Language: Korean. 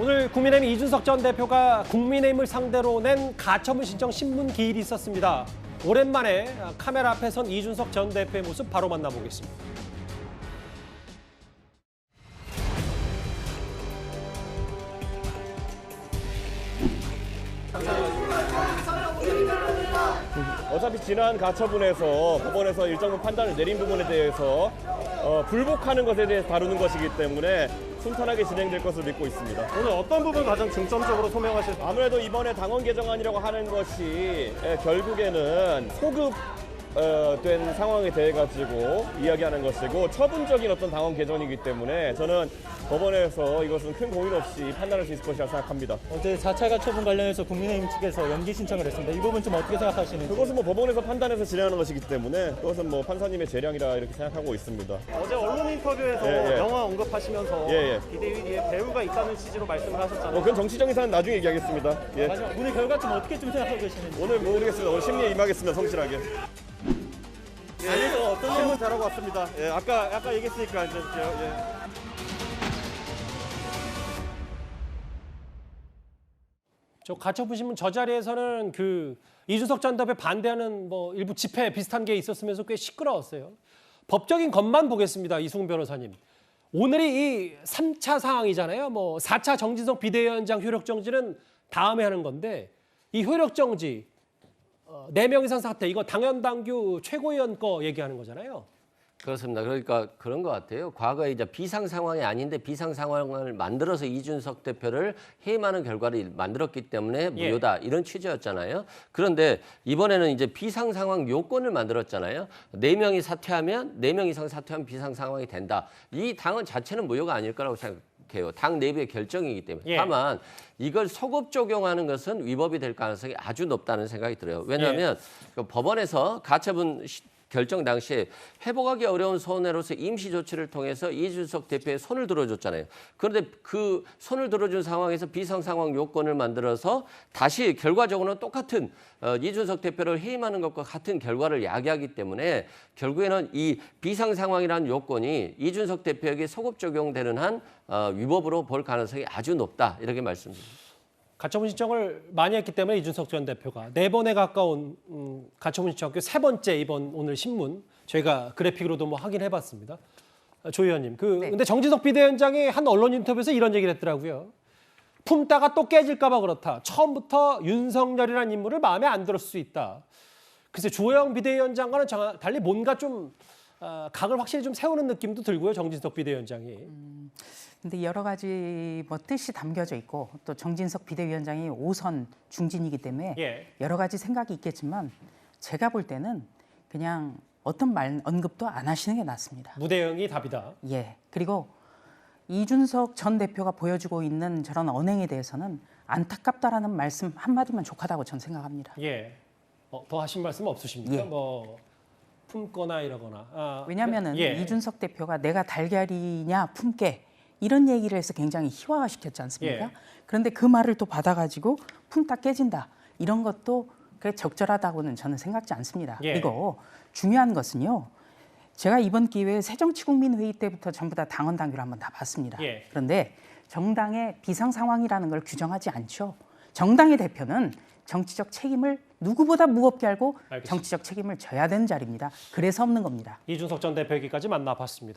오늘 국민의힘 이준석 전 대표가 국민의힘을 상대로 낸 가처분 신청 신문 기일이 있었습니다. 오랜만에 카메라 앞에 선 이준석 전 대표의 모습 바로 만나보겠습니다. 어차피 지난 가처분에서 법원에서 일정 부분 판단을 내린 부분에 대해서 어, 불복하는 것에 대해서 다루는 것이기 때문에 순탄하게 진행될 것을 믿고 있습니다. 오늘 어떤 부분 가장 중점적으로 소명하실 아무래도 이번에 당원 개정안이라고 하는 것이 에, 결국에는 소급 어, 된 상황에 대해 가지고 이야기하는 것이고 처분적인 어떤 당원 개정이기 때문에 저는 법원에서 이것은 큰 고민 없이 판단할 수 있을 것이라 생각합니다. 어제 4차 가처분 관련해서 국민의힘 측에서 연기 신청을 했습니다. 이 부분 좀 어떻게 생각하시는지. 그것은 뭐 법원에서 판단해서 진행하는 것이기 때문에 그것은 뭐 판사님의 재량이라 이렇게 생각하고 있습니다. 어제 언론 인터뷰에서 예, 예. 영화 언급하시면서 예, 예. 비대위 뒤에 배우가 있다는 취지로 말씀을 하셨잖아요. 뭐 그건 정치적인 사안은 나중에 얘기하겠습니다. 예. 마지막 오늘 결과 좀 어떻게 좀 생각하고 계시는지. 오늘 모르겠습니다. 오늘 심리에 임하겠습니다. 성실하게. 안에서 어떤 질문 잘하고 왔습니다. 예, 아까 아까 얘기했으니까 이제 예. 저 가처분 신문 저 자리에서는 그 이준석 전 대표 반대하는 뭐 일부 집회 비슷한 게 있었으면서 꽤 시끄러웠어요. 법적인 것만 보겠습니다. 이승훈 변호사님. 오늘이 이 3차 상황이잖아요. 뭐 4차 정진석 비대위원장 효력 정지는 다음에 하는 건데 이 효력 정지 어, 4명 이상 사퇴 이거 당연 당규 최고위원 거 얘기하는 거잖아요. 그렇습니다. 그러니까 그런 것 같아요. 과거에 이제 비상 상황이 아닌데 비상 상황을 만들어서 이준석 대표를 해임하는 결과를 만들었기 때문에 무효다 이런 취지였잖아요. 그런데 이번에는 이제 비상 상황 요건을 만들었잖아요. 네 명이 사퇴하면 네 명 이상 사퇴하면 비상 상황이 된다. 이 당은 자체는 무효가 아닐 거라고 생각 해요. 당 내부의 결정이기 때문에. 예. 다만 이걸 소급 적용하는 것은 위법이 될 가능성이 아주 높다는 생각이 들어요. 왜냐하면 그 법원에서 가처분 시- 결정 당시에 회복하기 어려운 손해로서 임시 조치를 통해서 이준석 대표의 손을 들어줬잖아요. 그런데 그 손을 들어준 상황에서 비상 상황 요건을 만들어서 다시 결과적으로는 똑같은 어, 이준석 대표를 해임하는 것과 같은 결과를 야기하기 때문에 결국에는 이 비상 상황이라는 요건이 이준석 대표에게 소급 적용되는 한 어, 위법으로 볼 가능성이 아주 높다 이렇게 말씀드립니다. 가처분 신청을 많이 했기 때문에 이준석 전 대표가 네 번에 가까운 음, 가처분 신청 세 번째 이번 오늘 신문 저희가 그래픽으로도 뭐 확인해봤습니다. 아, 조 의원님, 그 근데 정진석 비대위원장이 한 언론 인터뷰에서 이런 얘기를 했더라고요. 품다가 또 깨질까봐 그렇다. 처음부터 윤석열이라는 인물을 마음에 안 들었을 수 있다. 글쎄 조영 비대위원장과는 정- 달리 뭔가 좀 아, 각을 확실히 좀 세우는 느낌도 들고요. 정진석 비대위원장이. 근데 여러 가지 뭐 뜻이 담겨져 있고 또 정진석 비대위원장이 5선 중진이기 때문에 예. 여러 가지 생각이 있겠지만 제가 볼 때는 그냥 어떤 말 언급도 안 하시는 게 낫습니다. 무대응이 답이다. 예. 그리고 이준석 전 대표가 보여주고 있는 저런 언행에 대해서는 안타깝다라는 말씀 한마디면 족하다고 저는 생각합니다. 예. 어, 더 하신 말씀 없으십니까? 예. 뭐 품거나 이러거나. 아, 왜냐하면은 예. 이준석 대표가 내가 달걀이냐 품게 이런 얘기를 해서 굉장히 희화화시켰지 않습니까? 예. 그런데 그 말을 또 받아가지고 품다 깨진다 이런 것도 그게 적절하다고는 저는 생각지 않습니다. 예. 그리고 중요한 것은요. 제가 이번 기회에 새정치국민회의 때부터 전부 다 당원 당규를 한번 다 봤습니다. 예. 그런데 정당의 비상 상황이라는 걸 규정하지 않죠. 정당의 대표는 정치적 책임을 누구보다 무겁게 알고 알겠습니다. 정치적 책임을 져야 되는 자리입니다. 그래서 없는 겁니다. 이준석 전 대표 얘기까지 만나봤습니다.